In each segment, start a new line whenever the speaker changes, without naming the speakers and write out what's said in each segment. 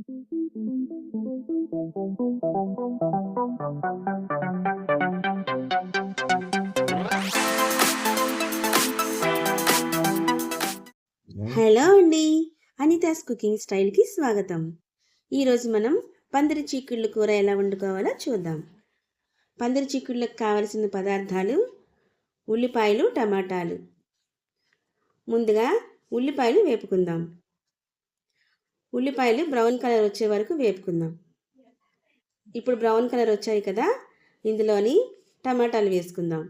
Hello అండి. Anita's cooking స్టైల్కి స్వాగతం. ఈరోజు మనం పందిరి చిక్కుళ్ళు కూర ఎలా వండుకోవాలో చూద్దాం. పందిరి చిక్కుళ్ళకి కావలసిన పదార్థాలు ఉల్లిపాయలు టమాటాలు. ముందుగా ఉల్లిపాయలు వేపుకుందాం. ఉల్లిపాయలు బ్రౌన్ కలర్ వచ్చే వరకు వేపుకుందాం. ఇప్పుడు బ్రౌన్ కలర్ వచ్చాయి కదా ఇందులోని టమాటాలు వేసుకుందాం.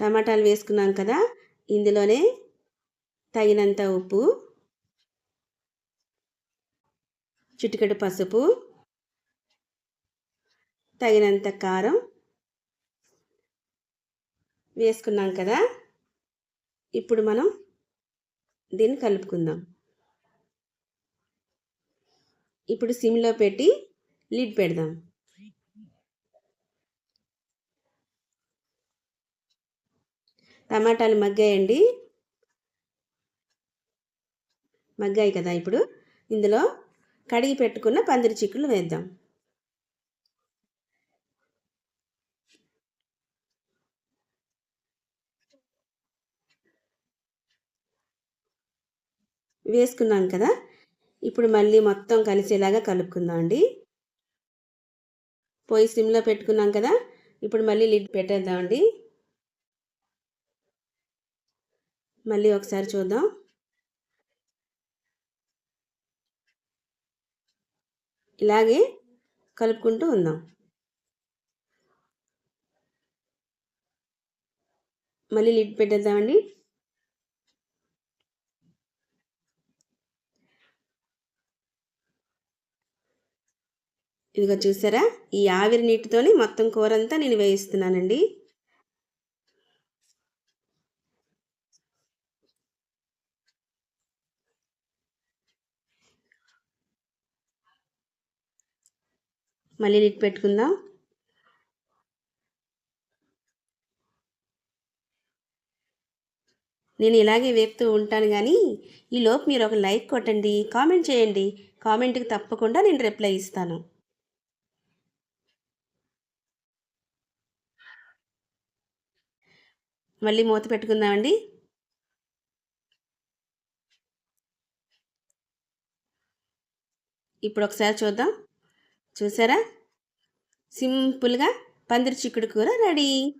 టమాటాలు వేసుకున్నాం కదా ఇందులోనే తగినంత ఉప్పు చిటికెడు పసుపు తగినంత కారం వేసుకున్నాం కదా. ఇప్పుడు మనం దీన్ని కలుపుకుందాం. ఇప్పుడు సిమ్లో పెట్టి లిడ్ పెడదాం. టమాటాలు మగ్గాయండి. మగ్గాయి కదా ఇప్పుడు. ఇందులో కడిగి పెట్టుకున్న పందిరి చిక్కులు వేద్దాం. వేసుకున్నాం కదా. ఇప్పుడు మళ్ళీ మొత్తం కలిసేలాగా కలుపుకుందాం అండి. పొయ్యి సిమ్లో పెట్టుకున్నాం కదా. ఇప్పుడు మళ్ళీ లిడ్ పెట్టేద్దామండి మళ్ళీ ఒకసారి చూద్దాం. ఇలాగే కలుపుకుంటూ ఉందాం. మళ్ళీ లిడ్ పెట్టేద్దామండి ఇదిగో చూసారా? ఈ ఆవిరి నీటితోని మొత్తం కూర అంతా నేను వేయిస్తున్నానండి. మళ్ళీ లిట్ పెట్టుకుందాం. నేను ఇలాగే వేపుతూ ఉంటాను కానీ ఈలోపు మీరు ఒక లైక్ కొట్టండి కామెంట్ చేయండి. కామెంట్కి తప్పకుండా నేను రిప్లై ఇస్తాను. మళ్ళీ మూత పెట్టుకుందామండి. ఇప్పుడు ఒకసారి చూద్దాం. చూసారా? సింపుల్గా పందిరి చిక్కుడు కూర రెడీ.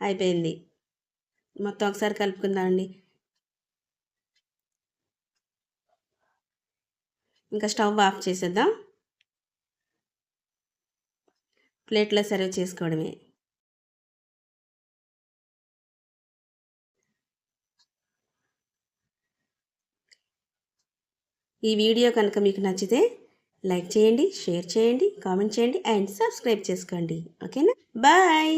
అయిపోయింది. మొత్తం ఒకసారి కలుపుకుందామండి. ఇంకా స్టవ్ ఆఫ్ చేసేద్దాం. ప్లేట్లో సర్వ్ చేసుకోవడమే. ఈ వీడియో కనుక మీకు నచ్చితే లైక్ చేయండి షేర్ చేయండి కామెంట్ చేయండి అండ్ సబ్స్క్రైబ్ చేసుకోండి. ఓకేనా? బాయ్!